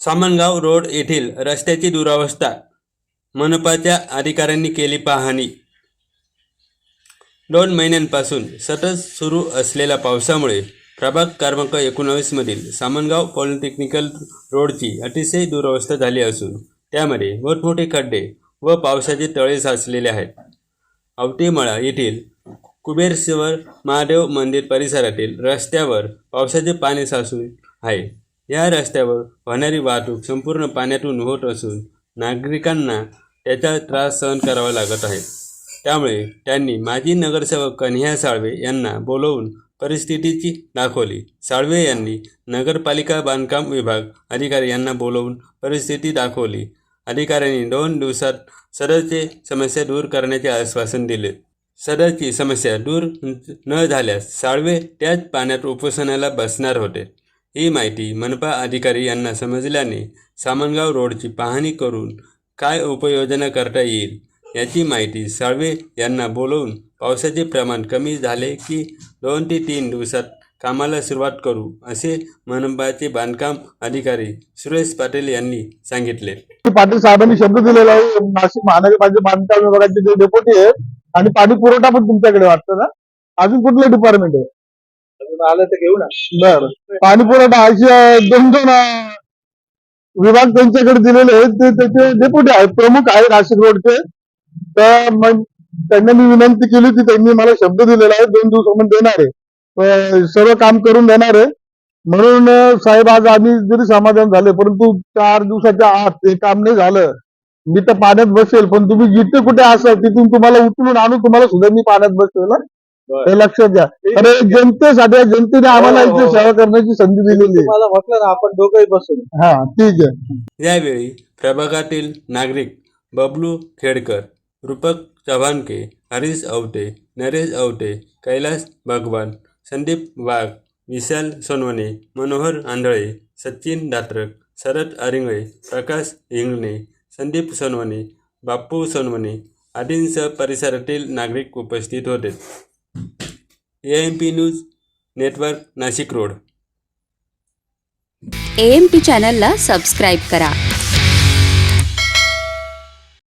Samangaon road येथील रस्त्याची दुरावस्था मनपाच्या अधिकाऱ्यांनी केली पाहणी. दोन महिन्यांपासून सतत सुरू असलेल्या पावसामुळे प्रभाग क्रमांक एकोणावीसमधील सामनगाव पॉलिटेक्निकल रोडची अतिशय दुरावस्था झाली असून त्यामध्ये मोठमोठे खड्डे व पावसाचे तळे साचलेले आहेत. आवटेमळा येथील कुबेरश्वर महादेव मंदिर परिसरातील रस्त्यावर पावसाचे पाणी साचून आहे. या रस्त्यावर होणारी वाहतूक संपूर्ण पाण्यातून होत असून नागरिकांना त्याचा त्रास सहन करावा लागत आहे. त्यामुळे त्यांनी माजी नगरसेवक कन्हैया साळवे यांना बोलवून परिस्थितीची दाखवली. साळवे यांनी नगरपालिका बांधकाम विभाग अधिकारी यांना बोलवून परिस्थिती दाखवली. अधिकाऱ्यांनी दोन दिवसात सदरचे समस्या दूर करण्याचे आश्वासन दिले. सदरची समस्या दूर न झाल्यास साळवे त्याच पाण्यात उपोषणाला बसणार होते. ही माहिती मनपा अधिकारी यांना समजल्याने सामनगाव रोडची पाहणी करून काय उपाययोजना करता येईल याची माहिती साळवे यांना बोलवून पावसाचे प्रमाण कमी झाले की दोन ते तीन दिवसात कामाला सुरुवात करू असे मनपाचे बांधकाम अधिकारी सुरेश पाटील यांनी सांगितले. पाटील साहेबांनी शब्द दिलेला आहे. नाशिक महानगरपालिका बांधकाम विभागाचे जे डेप्युटी आहेत आणि पाणी पुरवठा पण तुमच्याकडे वाटतं ना? अजून कुठलं डिपार्टमेंट आहे आलं तर घेऊ ना. बर. पाणी पुरवठा दोन दोन अं, विभाग त्यांच्याकडे दिलेले आहेत. ते त्याचे डेप्युटी आहेत प्रमुख आहेत नाशिक रोडचे. तर मग त्यांना मी विनंती केली होती त्यांनी मला शब्द दिलेला आहे दोन दिवसामध्ये देणार आहे. अं, सर्व काम करून देणार आहे. म्हणून अं, साहेब आज आम्ही जरी समाधान झाले परंतु चार दिवसाच्या आत ते काम नाही झालं. मी तर पाण्यात बसेल पण तुम्ही जिथे कुठे असाल तिथून तुम्हाला उचलून आणून तुम्हाला सुद्धा मी पाण्यात बसेल हं? हे लक्षात घ्या. अरे जनतेसाठी जनतेने आम्हाला हो, इथे हो. सेवा करण्याची संधी दिलेली आहे. तुम्हाला म्हटलं ना आपण दोघंही बसून हा ठीक आहे. यावेळी प्रभागातील नागरिक बबलू खेडकर रूपक चव्हाणके हरीश आवटे नरेश आवटे कैलास भगवान संदीप वाघ विशाल सोनवणे मनोहर आंधळे सचिन दात्रक शरद आरिंगळे प्रकाश हिंगणे संदीप सोनवणे बाप्पू सोनवणे आदींसह परिसरातील नागरिक उपस्थित होते. A M P news network Nashik road A M P चॅनलला सबस्क्राईब करा.